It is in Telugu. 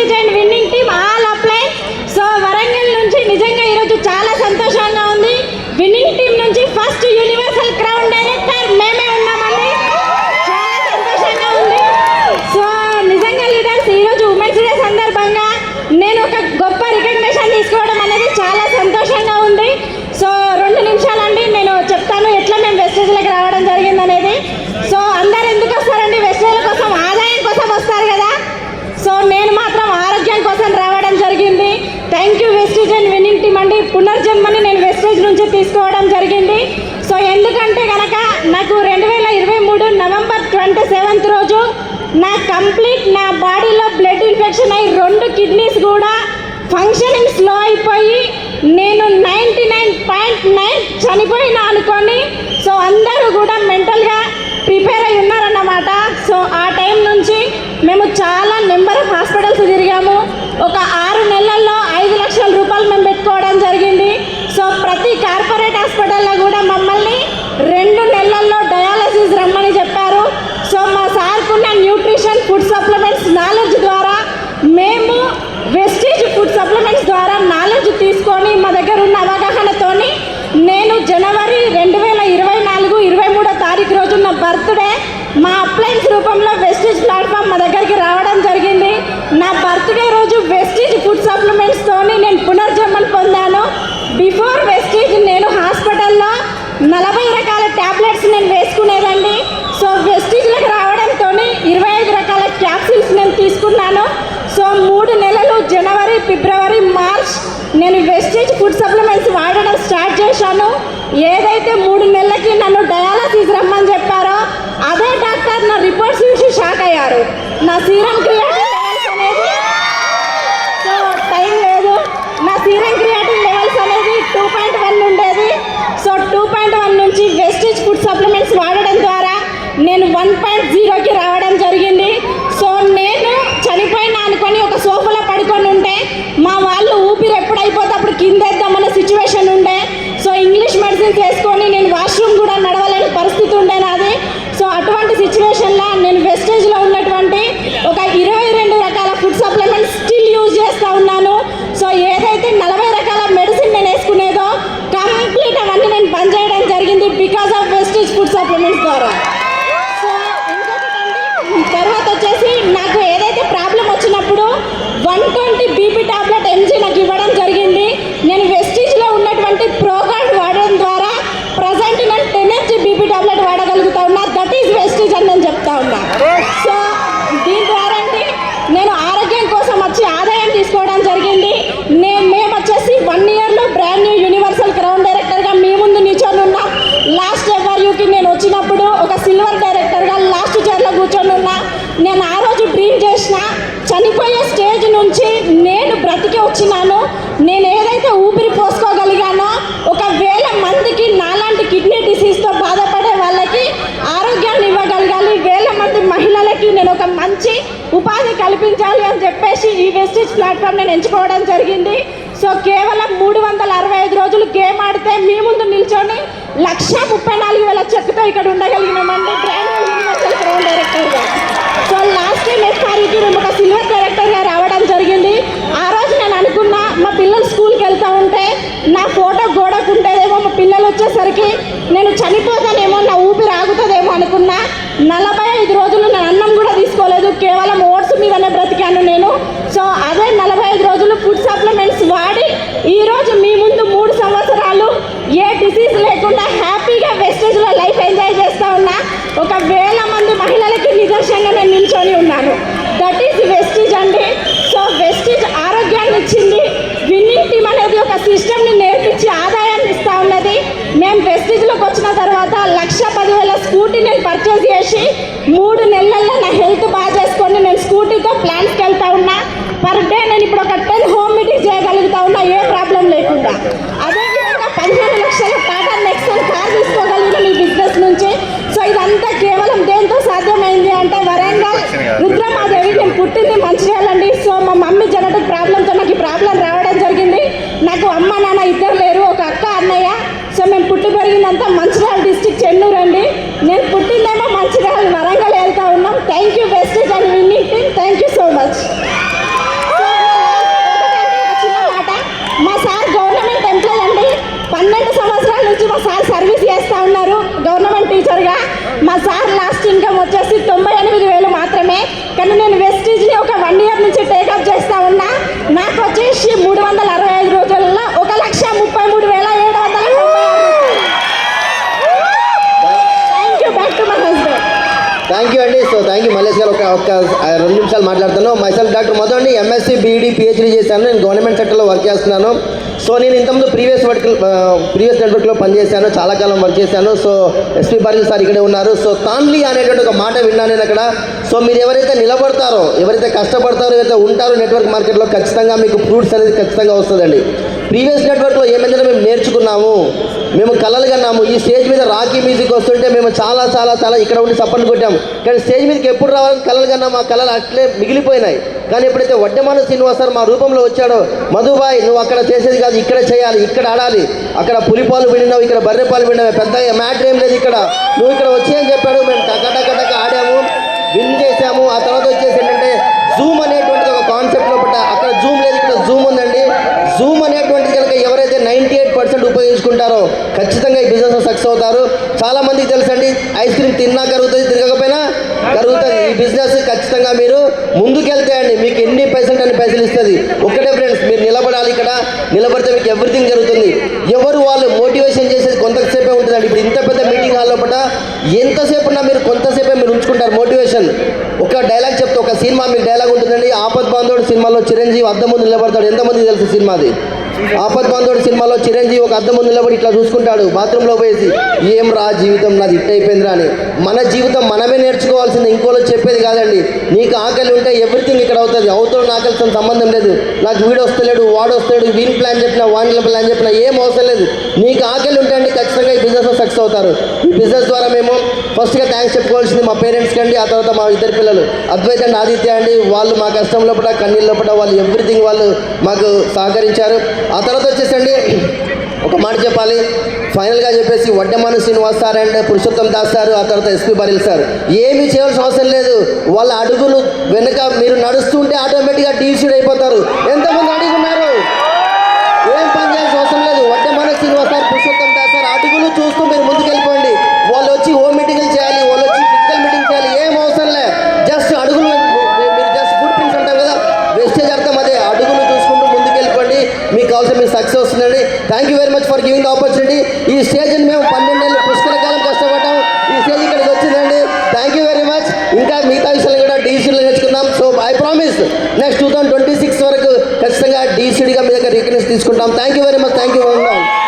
Thank you Vestige and winning team all apply so Warangal నుంచి నిజంగా ఈరోజు చాలా సంతోషంగా ఉంది విన్నింగ్ టీం నుంచి ఫస్ట్ యూనివర్సల్ క్రౌన్ డైరెక్టర్ మేమే ఉన్నామండి చాలా సంతోషంగా ఉంది సో నిజంగా లీడర్స్ ఈరోజు ఉమెన్స్ డే సందర్భంగా నేను ఒక గొప్ప రికగ్నేషన్ తీసుకోవడం అనేది చాలా సంతోషంగా ఉంది సో రెండు నిమిషాలండి నేను చెప్తాను ఎట్లా మేము వెస్టేజ్లకు రావడం జరిగింది అనేది సో అందరు ఎందుకు వస్తారండి వెస్టేజ్ల కోసం ఆదాయం కోసం వస్తారు కదా సో నేను మాత్రం ఆరోగ్యం కోసం రావడం జరిగింది థ్యాంక్ యూ వెస్టేజ్ అండ్ పునర్జన్మని నేను వెస్టేజ్ నుంచి తీసుకోవడం జరిగింది. సో ఎందుకంటే కనుక నాకు రెండు వేల ఇరవై మూడు నవంబర్ ట్వంటీ సెవెంత్ రోజు నా కంప్లీట్ నా బాడీలో బ్లడ్ ఇన్ఫెక్షన్ అయ్యి రెండు కిడ్నీస్ కూడా ఫంక్షనింగ్ స్లో అయిపోయి నేను నైంటీ నైన్ పాయింట్ నైన్ చనిపోయినా అనుకొని సో అందరూ కూడా మెంటల్గా ప్రిపేర్ అయి ఉన్నారన్నమాట. సో ఆ టైం నుంచి మేము చాలా నెంబర్ ఆఫ్ హాస్పిటల్స్ తిరిగాము. ఒక ఆరు నెలల్లో ఐదు లక్షల రూపాయలు మేము పెట్టుకోవడం జరిగింది సో ప్రతి వల్ల కూడా మమ్మల్ని రెండు నెలల్లో డయాలసిస్ రమ్మని చెప్పారు. సో మా సార్కున్న న్యూట్రిషన్ ఫుడ్ సప్లిమెంట్స్ నాలెడ్జ్ ద్వారా మేము వెస్టేజ్ ఫుడ్ సప్లిమెంట్స్ ద్వారా నాలెడ్జ్ తీసుకొని మా దగ్గర ఉన్న అవగాహనతోని నేను జనవరి రెండు వేల ఇరవై నాలుగు ఇరవై మూడో తారీఖు రోజున్న బర్త్డే మా అప్లయన్స్ రూపంలో వెస్టేజ్ ప్లాట్ఫామ్ మా దగ్గరికి రావడం జరిగింది. నా బర్త్డే రోజు వెస్టేజ్ ఫుడ్ సప్లిమెంట్స్తోని నేను పునర్జన్మలు పొందాను. బిఫోర్ వెస్టేజ్ నేను హాస్పిటల్లో నలభై రకాల ట్యాబ్లెట్స్ నేను వేసుకునేదండి సో వెస్టిజ్లకు రావడంతో ఇరవై ఐదు రకాల క్యాప్సిల్స్ నేను తీసుకున్నాను. సో మూడు నెలలు జనవరి ఫిబ్రవరి మార్చ్ నేను వెస్టేజ్ ఫుడ్ సప్లిమెంట్స్ వాడడం స్టార్ట్ చేశాను. ఏదైతే మూడు నెలలకి నన్ను డయాలసిస్ రమ్మని చెప్పారో అదే డాక్టర్ నా రిపోర్ట్స్ చూసి షాక్ అయ్యారు. నా సీరం క్రియాటిన్ అనేది సో టైం లేదు. నా సీరం క్రియాటిన్ లెవెల్స్ అనేది టూ పాయింట్ వన్ ఉండేది సో టూ పాయింట్ వన్ నుంచి వెస్టేజ్ ఫుడ్ సప్లిమెంట్స్ వాడడం ద్వారా నేను వన్ పాయింట్ జీరోకి రావడం జరిగింది. సో నేను చనిపోయినా అనుకొని ఒక సోఫాలో పడుకొని ఉంటే మా వాళ్ళు ఊపిరి ఎప్పుడైపోతే అప్పుడు కిందేద్దామన్న సిచ్యువేషన్ ఉండే. సో ఇంగ్లీష్ మెడిసిన్స్ వేసుకొని నేను వాష్రూమ్ కూడా నడవలేని పరిస్థితి ఉండే నాది. సో అటువంటి సిచ్యువేషన్లో నేను వెస్టేజ్లో ఉన్నటువంటి ఒక ఇరవై రెండు రకాల ఫుడ్ సప్లిమెంట్స్ స్టిల్ యూజ్ చేస్తూ ఉన్నాను. సో ఏదైతే నలభై రకాల మెడిసిన్ నేను వేసుకునేదో కంప్లీట్ అవన్నీ నేను బంద్ చేయడం జరిగింది because of Vestige food supplements ద్వారా సో ఇంకొకటండి తర్వాత వచ్చేసి నాకు ఏదైతే ప్రాబ్లం వచ్చినప్పుడు వన్ ట్వంటీ బీపీ పెంచి నాకు ఇవ్వడం జరిగింది. నేను వెస్టీజ్లో ఉన్నటువంటి ప్రోగార్డ్ వాడడం ద్వారా ప్రజెంట్ నేను టెన్ ఎంజీ బీపీ టాబ్లెట్ వాడగలుగుతా ఉన్నా. దట్ ఈస్ వెస్టీజ్ అని నేను చెప్తా ఉన్నా. సో దీని ద్వారా అండి నేను ఆరోగ్యం కోసం వచ్చి ఆదాయం తీసుకోవడం జరిగింది. నేను మేము వచ్చేసి వన్ ఇయర్లో బ్రాండ్ న్యూ యూనివర్సల్ క్రౌన్ డైరెక్టర్గా మీ ముందు నిల్చొని ఉన్నా. లాస్ట్ ఎవర్యూకి నేను వచ్చినప్పుడు ఒక సిల్వర్ డైరెక్టర్గా లాస్ట్ చైర్లో కూర్చొని ఉన్నా. నేను ఆ రోజు డ్రీమ్ చేసిన చనిపోయే స్టేజ్ నుంచి నేను బ్రతికి వచ్చినాను నేను ఏదైతే ఊపిరి పోసుకోగలిగానో ఒక వేల మందికి నాలాంటి కిడ్నీ డిసీజ్తో బాధపడే వాళ్ళకి ఆరోగ్యాన్ని ఇవ్వగలగాలి. వేల మంది మహిళలకి నేను ఒక మంచి ఉపాధి కల్పించాలి అని చెప్పేసి ఈ వెస్టేజ్ ప్లాట్ఫామ్ నేను ఎంచుకోవడం జరిగింది. సో కేవలం మూడు వందల అరవై ఐదు రోజులు గేమ్ ఆడితే మీ ముందు నిల్చొని లక్ష ముప్పై నాలుగు వేల చెక్కుతో ఇక్కడ ఉండగలిగినామండి. యూనివర్సల్ డైరెక్టర్గా సో లాస్ట్ టైం ఎఫ్ఆర్కి మేము ఒక సిల్వర్ డైరెక్టర్గా రావడం జరిగింది ఆ రోజు నేను అనుకున్నా మా పిల్లలు స్కూల్కి వెళ్తూ ఉంటే నా ఫోటో గోడకు ఉంటేదేమో మా పిల్లలు వచ్చేసరికి నేను చనిపోతానేమో నా ఊపిరి ఆగుతుందేమో అనుకున్నా. నలభై ఐదు రోజులు నేను అన్నం కూడా తీసుకోలేదు కేవలం ఓట్స్ మీదనే బ్రతికాను నేను. సో అదే నలభై ఐదు రోజులు ఫుడ్ సప్లిమెంట్స్ వాడి ఈరోజు మీ ముందు మూడు సంవత్సరాలు ఏ డిసీజ్ లేకుండా హ్యాపీగా వెస్టేజ్లో లైఫ్ ఎంజాయ్ చేస్తూ ఉన్నా. ఒక వేల మంది మహిళలకి నిదర్శనంగా నేను నిల్చొని ఉన్నాను. దట్ ఈస్ వెస్టీజ్ అండి. సో వెస్టీజ్ ఆరోగ్యాన్ని ఇచ్చింది విన్నింగ్ టీమ్ అనేది ఒక సిస్టమ్ని నేర్పించి ఆదాయాన్ని ఇస్తూ ఉన్నది. మేము వెస్టీజ్లోకి వచ్చిన తర్వాత లక్ష పదివేల స్కూటీ నేను పర్చేజ్ చేసి మూడు నెలల్లో నా హెల్త్ బాగా చేసుకొని నేను స్కూటీతో ప్లాన్స్కి వెళ్తా ఉన్నా. పర్ డే నేను ఇప్పుడు ఒక టెన్ హోమ్ మీటింగ్ చేయగలుగుతా ఉన్నా ఏ ప్రాబ్లం లేకుండా. అదేవిధంగా పదిహేను లక్షల టాటా నెక్సన్ కార్ తీసుకోగలిగిన మీ బిజినెస్ నుంచి. సో ఇదంతా కేవలం దేంతో సాధ్యమైంది అంటే వరంగల్ రుద్రమాదేవి నేను పుట్టింది మంచిర్యాలండి. సో మా మమ్మీ జనటిక్ ప్రాబ్లంతో నాకు ఈ ప్రాబ్లం రావడం నాకు అమ్మ నాన్న ఇద్దరు లేరు ఒక అక్క అన్నయ్య. సో మేము పుట్టి పెరిగిందంతా మంచిర్యాల డిస్టిక్ చెన్నూరు అండి. నేను పుట్టిందేమో మంచిర్యాల వరంగల్ వెళ్తా ఉన్నాం. Thank you Vestige and winning team thank you so much మాట. మా సార్ గవర్నమెంట్ ఎంప్లాయ్ అండి. పన్నెండు సంవత్సరాల నుంచి మా సార్ సర్వీస్ చేస్తూ ఉన్నారు గవర్నమెంట్ టీచర్గా. మా సార్ లాస్ట్ ఇన్కమ్ వచ్చేసి తొంభై ఎనిమిది వేలు మాత్రమే కానీ నేను వెస్టీజ్ని ఒక వన్ ఇయర్ నుంచి టేకప్ చేస్తూ ఉన్నా నాకు వచ్చేసి మూడు వందల అరవై ఐదు రోజుల్లో ఒక లక్ష ముప్పై మూడు వేల ఏడు వందల తొంభై thank you back to my husband thank you అండి so thank you Mallesh garu ఒక రెండు నిమిషాలు మాట్లాడుతాను. మైసెల్ఫ్ డాక్టర్ మధు అండి ఎంఎస్సీ బీఈడి పిహెచ్డీ చేశాను. నేను గవర్నమెంట్ సెక్టర్లో వర్క్ చేస్తున్నాను. సో నేను ఇంతకుముందు ప్రీవియస్ వర్క్ ప్రీవియస్ నెట్వర్క్లో పనిచేశాను. చాలా కాలం వర్క్ చేశాను. సో ఎస్పీ పాటిల్ సార్ ఇక్కడే ఉన్నారు. సో తాన్లీ అనేటువంటి ఒక మాట విన్నాను నేను అక్కడ. సో మీరు ఎవరైతే నిలబడతారో ఎవరైతే కష్టపడతారో ఎవరైతే ఉంటారో నెట్వర్క్ మార్కెట్లో ఖచ్చితంగా మీకు ఫ్రూట్స్ అనేది ఖచ్చితంగా వస్తుందండి. ప్రీవియస్ నెట్వర్క్లో ఏమైందంటే మేము నేర్చుకున్నాము. మేము కలలు కన్నాము. ఈ స్టేజ్ మీద రాకీ మ్యూజిక్ వస్తుంటే మేము చాలా చాలా చాలా ఇక్కడ ఉండి సప్పట్లు కొట్టాము. కానీ స్టేజ్ మీదకి ఎప్పుడు రావాలని కలలు కన్నా మా కళలు అట్లే మిగిలిపోయినాయి. కానీ ఎప్పుడైతే వడ్డమాన శ్రీనివాస్ సార్ మా రూపంలో వచ్చాడో మధుబాయ్ నువ్వు అక్కడ చేసేది కాదు ఇక్కడ చేయాలి ఇక్కడ ఆడాలి. అక్కడ పులిపాలు పిండినావు ఇక్కడ బర్రెపాలు పిండినావు పెద్దగా మ్యాటర్ ఏం లేదు ఇక్కడ. నువ్వు ఇక్కడ వచ్చి అని చెప్పాడు. మేము టక ఆడాము. విన్ చేసాము ఆ తర్వాత వచ్చేసి ఏంటంటే జూమ్ అనేటువంటిది ఒక కాన్సెప్ట్ లోపల అక్కడ జూమ్ లేదు ఇక్కడ జూమ్ ఉందండి. జూమ్ అనేటువంటి కనుక ఎవరైతే నైంటీ ఎయిట్ పర్సెంట్ ఉపయోగించుకుంటారో ఖచ్చితంగా ఈ బిజినెస్ సక్సెస్ అవుతారు. చాలా మందికి తెలుసండి ఐస్ క్రీమ్ తిన్నా కరుగుతుంది తిరగకపోయినా కరుగుతుంది. ఈ బిజినెస్ ఖచ్చితంగా మీరు ముందుకెళ్తే అండి మీకు ఎన్ని పైసలు అన్ని పైసలు ఇస్తుంది. ఒకటే ఫ్రెండ్స్ మీరు నిలబడాలి ఇక్కడ. నిలబడితే మీకు ఎవ్రీథింగ్ జరుగుతుంది. ఎవరు వాళ్ళు మోటివేషన్ చేసేది కొంతసేపే ఉంటుందండి. ఇప్పుడు ఇంత పెద్ద మీటింగ్ హాల్ లోపల ఎంతసేపు ఉన్నా మీరు కొంతసేపే మీరు ఉంచుకుంటారు మోటివేషన్ ఒక డైలాగ్ చెప్తే ఒక సినిమా మీకు డైలాగ్ ఉంటుందండి. ఆపద్ బాంధవుడు సినిమాలో చిరంజీవి అద్దం ముందు నిలబడతాడు. ఎంతమంది తెలుసు సినిమాది? ఆపద్ బాంధవుడు సినిమాలో చిరంజీవి ఒక అద్దం ముందు నిలబడి ఇట్లా చూసుకుంటాడు. బాత్రూంలో పోయేసి ఏం రా జీవితం నాది? ఇట్ అయిపోయిందిరా అని. మన జీవితం మనమే నేర్చు నేర్చుకోవాల్సింది ఇంకోలో చెప్పేది కాదండి. నీకు ఆకలి ఉంటే ఎవ్రీథింగ్ ఇక్కడ అవుతుంది. అవుతాడు ఆకలితో సంబంధం లేదు. నాకు వీడు వస్తలేడు వాడు వస్తాడు వీని ప్లాన్ చెప్పినా వాని ప్లాన్ చెప్పినా ఏం అవసరం లేదు. నీకు ఆకలి ఉంటే అండి ఖచ్చితంగా ఈ బిజినెస్లో సక్సెస్ అవుతారు. ఈ బిజినెస్ ద్వారా మేము ఫస్ట్గా థ్యాంక్స్ చెప్పుకోవాల్సింది మా పేరెంట్స్కి అండి ఆ తర్వాత మా ఇద్దరు పిల్లలు. అద్వైత అండ్ ఆదిత్య అండి వాళ్ళు మా కష్టం లోపల కన్నీళ్ళ లోపల వాళ్ళు ఎవ్రీథింగ్ వాళ్ళు మాకు సహకరించారు. ఆ తర్వాత వచ్చేసండి ఒక మాట చెప్పాలి. ఫైనల్గా చెప్పేసి Vaddamanu Srinivas sir and Purushottam Das sir ఆ తర్వాత ఎస్పీ బరిల్ సార్. ఏమీ చేయాల్సిన అవసరం లేదు. వాళ్ళ అడుగులు వెనుక మీరు నడుస్తుంటే ఆటోమేటిక్గా డీసీడ్ అయిపోతారు ఎంతమంది అడుగున్నారు ఏం పని చేయాల్సిన అవసరం లేదు వడ్డమాన శ్రీనివాస్ సార్ పురుషోత్తం దాస్ సార్ అడుగులు చూస్తూ మీరు ముందుకు వెళ్ళిపోండి వాళ్ళు వచ్చి హోమ్ మీటింగ్లు చేయాలి వాళ్ళు వచ్చి ఫిజికల్ మీటింగ్ చేయాలి ఏం అవసరం లే జస్ట్ అడుగులు మీరు జస్ట్ ఫుడ్ ప్రింట్స్ అంటారు కదా వెస్టేజ్ అర్థం అదే అడుగులు చూసుకుంటూ ముందుకు వెళ్ళిపోండి మీకు కావాల్సిన మీకు సక్సెస్ వస్తుందండి thank you very much for giving the opportunity ఈ స్టేజ్ని మేము పన్నెండేళ్ళు పుష్కర కాలం కష్టపడ్డాం. ఈ స్టేజ్ ఇక్కడికి వచ్చిందండి. థ్యాంక్ యూ వెరీ మచ్ ఇంకా మిగతా విషయాలు కూడా డీసీలో నేర్చుకుందాం. So I promise next two thousand twenty six వరకు ఖచ్చితంగా డీసీడీగా మీ దగ్గర రికగ్నెస్ తీసుకుంటాం. Thank you very much thank you much